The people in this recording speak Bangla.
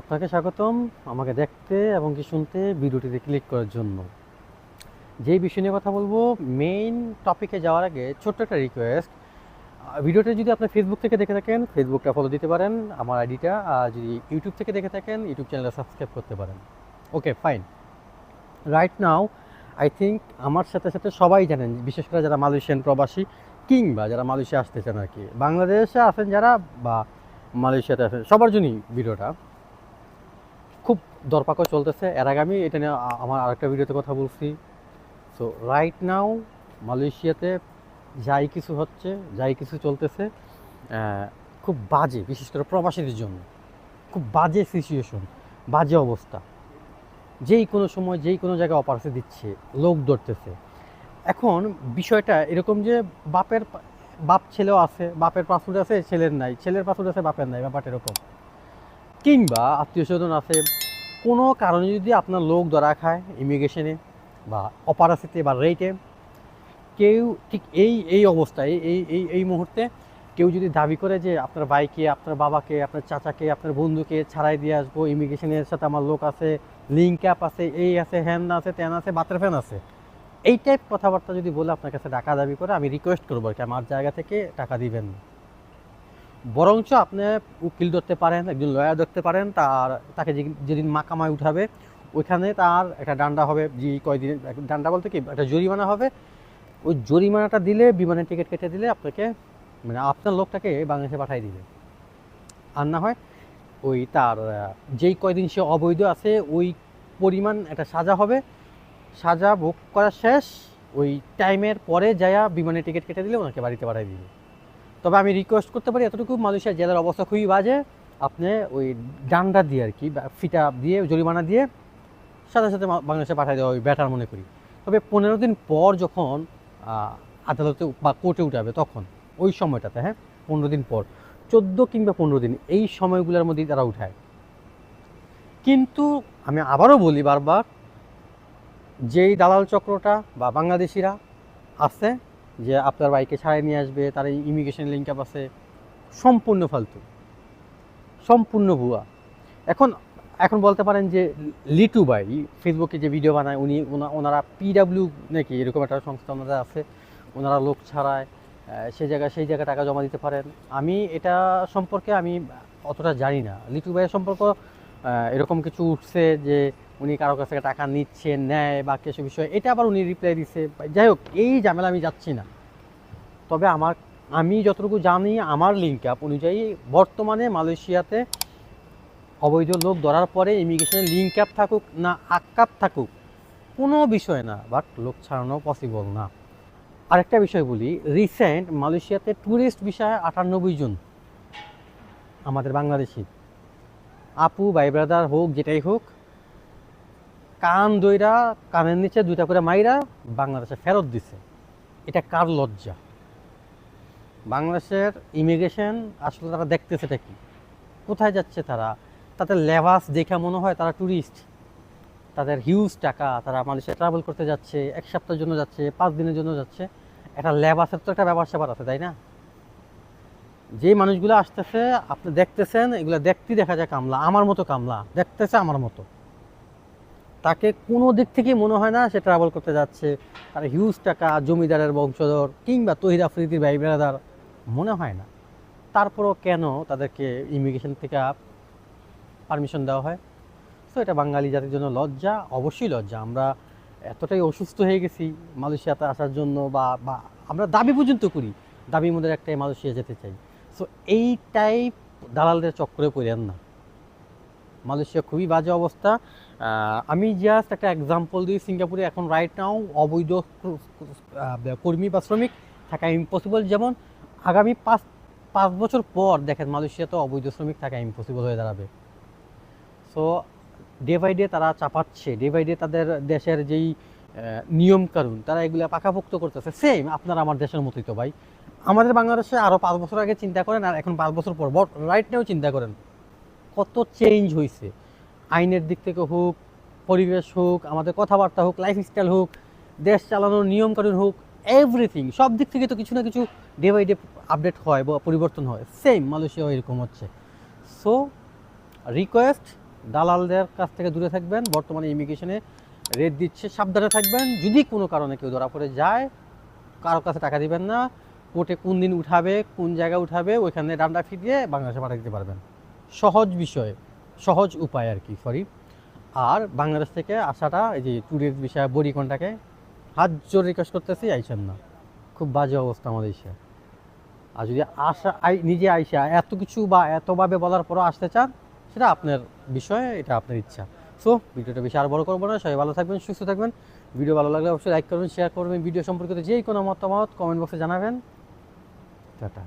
আপনাকে স্বাগতম আমাকে দেখতে এবং কি শুনতে ভিডিওটিতে ক্লিক করার জন্য। যেই বিষয় নিয়ে কথা বলব মেইন টপিকে যাওয়ার আগে ছোট্ট একটা রিকোয়েস্ট ভিডিওটা যদি আপনি ফেসবুক থেকে দেখে থাকেন ফেসবুকটা ফলো দিতে পারেন, আমার আইডিটা আর যদি ইউটিউব থেকে দেখে থাকেন ইউটিউব চ্যানেলটা সাবস্ক্রাইব করতে পারেন। Okay fine right now I think আমার সাথে সাথে সবাই জানেন, বিশেষ করে যারা মালয়েশিয়ান প্রবাসী কিংবা যারা মালয়েশিয়া আসতে চান আর কি। বাংলাদেশে আছেন যারা বা মালয়েশিয়াতে আছেন, সবার জন্যই ভিডিওটা খুব দরপাকও চলতেছে। এর আগে আমি এটা নিয়ে আমার আরেকটা ভিডিওতে কথা বলছি। সো রাইট নাও মালয়েশিয়াতে যাই কিছু হচ্ছে, যাই কিছু চলতেছে খুব বাজে, বিশেষ করে প্রবাসীদের জন্য। খুব বাজে সিচুয়েশন বাজে অবস্থা। যেই কোনো সময়, যেই কোনো জায়গায় অপারেশন দিচ্ছে, লোক ধরতেছে। এখন বিষয়টা এরকম যে বাপের বাপ ছেলেও আছে, বাপের পাসপোর্ট আছে, ছেলের নাই। ছেলের পাসপোর্ট আছে, বাপের নাই, ব্যাপারটা এরকম। কিংবা আত্মীয় স্বজন আছে, কোনো কারণে যদি আপনার লোক ধরা খায় ইমিগ্রেশনে বা অপারেশিতে বা রেটে কেউ ঠিক এই এই অবস্থায়, এই এই এই মুহূর্তে কেউ যদি দাবি করে যে আপনার ভাইকে, আপনার বাবাকে, আপনার চাচাকে, আপনার বন্ধুকে ছাড়াই দিয়ে আসব ইমিগ্রেশনের সাথে আমার লোক আছে লিঙ্ক অ্যাপ আছে, এই আছে, হ্যান আছে, ত্যান আছে, বাতের ফ্যান আছে। এই টাইপ কথাবার্তা যদি বলে আপনার কাছে টাকা দাবি করে, আমি রিকোয়েস্ট করব আর কি, আমার জায়গা থেকে টাকা দিবেন না। বরঞ্চ আপনি উকিল ধরতে পারেন, একজন লয়ার ধরতে পারেন, তার, তাকে যেদিন মাকামায় উঠাবে, ওইখানে তার একটা ডান্ডা হবে, যে কয়দিন, ডান্ডা বলতে কি? একটা জরিমানা হবে। ওই জরিমানাটা দিলে, বিমানের টিকিট কেটে দিলে আপনাকে মানে আপনার লোকটাকে বাংলাদেশে পাঠিয়ে দিবে। আর না হয় ওই তার যেই কয়দিন সে অবৈধ আছে, ওই পরিমাণ একটা সাজা হবে। সাজা ভোগ করা শেষ, ওই টাইমের পরে যায়া বিমানের টিকিট কেটে দিলে ওনাকে বাড়িতে পাঠিয়ে দিবে। তবে আমি রিকোয়েস্ট করতে পারি এতটুকু, মালয়েশিয়ার জেলার অবস্থা খুবই বাজে। আপনি ওই ডান্ডা দিয়ে আর কি ফিটা দিয়ে, জরিমানা দিয়ে সাথে সাথে বাংলাদেশে পাঠিয়ে দেওয়া ওই ব্যাটার মনে করি। তবে পনেরো দিন পর যখন আদালতে বা কোর্টে উঠাবে তখন, ওই সময়টাতে হ্যাঁ পনেরো দিন পর, চোদ্দ কিংবা পনেরো দিন, এই সময়গুলোর মধ্যেই তারা উঠায়। কিন্তু আমি আবারও বলি বারবার, যেই দালাল চক্রটা বা বাংলাদেশিরা আছে যে আপনার বাইকে ছাড়াই নিয়ে আসবে, তার ইমিগ্রেশন লিঙ্ক আপ আছে, সম্পূর্ণ ফালতু। সম্পূর্ণ ভুয়া। এখন এখন বলতে পারেন যে লিটু ভাই, ফেসবুকে যে ভিডিও বানায়, উনি ওনারা পিডাব্লিউ নাকি এরকম একটা সংস্থা ওনারা আছে, ওনারা লোক ছাড়ায় সেই জায়গায় সেই জায়গায় টাকা জমা দিতে পারেন। আমি এটা সম্পর্কে আমি অতটা জানি না। লিটু ভাইয়ের সম্পর্ক এরকম কিছু উঠছে যে উনি কারও কাছ থেকে টাকা নিচ্ছে, নেয় বা কিছু বিষয়, এটা আবার উনি রিপ্লাই দিছে। যাই হোক, এই ঝামেলা আমি যাচ্ছি না। তবে আমার, আমি যতটুকু জানি, আমার লিঙ্ক আপ অনুযায়ী বর্তমানে মালয়েশিয়াতে অবৈধ লোক ধরার পরে ইমিগ্রেশনের লিঙ্ক আপ থাকুক না আক্কাপ থাকুক, কোনো বিষয় না বাট লোক ছাড়ানো পসিবল না। আরেকটা বিষয় বলি রিসেন্ট মালয়েশিয়াতে ট্যুরিস্ট বিষয়ে আটানব্বই জন, আমাদের বাংলাদেশি। আপু, ভাই ব্রাদার হোক, যেটাই হোক কান দইরা কানের নিচে দুইটা করে মাইরা বাংলাদেশে ফেরত দিছে। এটা কার লজ্জা? বাংলাদেশের ইমিগ্রেশন আসলে তারা দেখতেছে এটা কি? কোথায় যাচ্ছে তারা? তাদের লেবাস দেখে মনে হয় তারা ট্যুরিস্ট তাদের হিউজ টাকা, তারা মালয়েশিয়া ট্রাভেল করতে যাচ্ছে, এক সপ্তাহের জন্য যাচ্ছে, পাঁচ দিনের জন্য যাচ্ছে। একটা লেবাসের তো একটা ব্যবসা স্যাপার আছে, তাই না? যে মানুষগুলো আসতেছে, আপনি দেখতেছেন, এগুলো দেখতেই দেখা যায় কামলা, আমার মতো কামলা, দেখতেছে আমার মতো। তাকে কোনো দিক থেকে মনে হয় না সে ট্রাভেল করতে যাচ্ছে। তার হিউজ টাকা, জমিদারের বংশধর কিংবা তহিদ আফ্রিদির ভাই বেড়াদার মনে হয় না। তারপরও কেন তাদেরকে ইমিগ্রেশন থেকে পারমিশন দেওয়া হয়? তো এটা বাঙালি জাতির জন্য লজ্জা, অবশ্যই লজ্জা। আমরা এতটাই অসুস্থ হয়ে গেছি মালয়েশিয়াতে আসার জন্য বা বা আমরা দাবি পর্যন্ত করি, দাবি মধ্যে একটাই মালয়েশিয়া যেতে চাই। সো এই টাইপ দালালদের চক্করে পড়েন না। মালয়েশিয়া খুবই বাজে অবস্থা। আমি জাস্ট একটা এক্সাম্পল দিই, সিঙ্গাপুরে এখন রাইট নাও অবৈধ কর্মী বা শ্রমিক থাকা ইম্পসিবল যেমন আগামী পাঁচ পাঁচ বছর পর দেখেন মালয়েশিয়াতে অবৈধ শ্রমিক থাকা ইম্পসিবল হয়ে দাঁড়াবে। সো ডে বাই ডে তারা চাপাচ্ছে ডে বাই ডে তাদের দেশের যেই নিয়ম কানুন তারা এগুলো পাকাপোক্ত করতেছে। সেম আপনার আমার দেশের মতোই তো ভাই। আমাদের বাংলাদেশে আরও পাঁচ বছর আগে চিন্তা করেন, আর এখন পাঁচ বছর পর রাইট নাও চিন্তা করেন কত চেঞ্জ হয়েছে আইনের দিক থেকে হোক, পরিবেশ হোক, আমাদের কথাবার্তা হোক লাইফস্টাইল হোক, দেশ চালানোর নিয়মকানুন হোক এভরিথিং সব দিক থেকে তো কিছু না কিছু ডে বাই ডে আপডেট হয় বা পরিবর্তন হয়। সেম মালয়েশিয়াও এরকম হচ্ছে। সো রিকোয়েস্ট দালালদের কাছ থেকে দূরে থাকবেন, বর্তমানে ইমিগ্রেশনে রেট দিচ্ছে, সাবধানে থাকবেন। যদি কোনো কারণে কেউ ধরা পড়ে যায়, কারও কাছে টাকা দিবেন না, কোর্টে কোন দিন উঠাবে, কোন জায়গায় উঠাবে, ওইখানে ডান্ডা ফিরিয়ে বাংলাদেশে পাঠিয়ে দিতে পারবেন। সহজ বিষয়, সহজ উপায় আর কি সরি আর বাংলাদেশ থেকে আসাটা, এই যে ট্যুরিস্ট বিষয়ে বরিকনটাকে হাত জোর রিকোয়েস্ট করতেছি, আইসেন না। খুব বাজে অবস্থা আমাদের দেশে। আর যদি আসা নিজে আইসা এত কিছু বা এতভাবে বলার পরও আসতে চান, সেটা আপনার বিষয়, এটা আপনার ইচ্ছা। সো ভিডিওটা বেশি আর বড় করব না। সবাই ভালো থাকবেন, সুস্থ থাকবেন। ভিডিও ভালো লাগলে অবশ্যই লাইক করবেন শেয়ার করবেন ভিডিও সম্পর্কিত যেই কোনো মতামত কমেন্ট বক্সে জানাবেন। টাটা।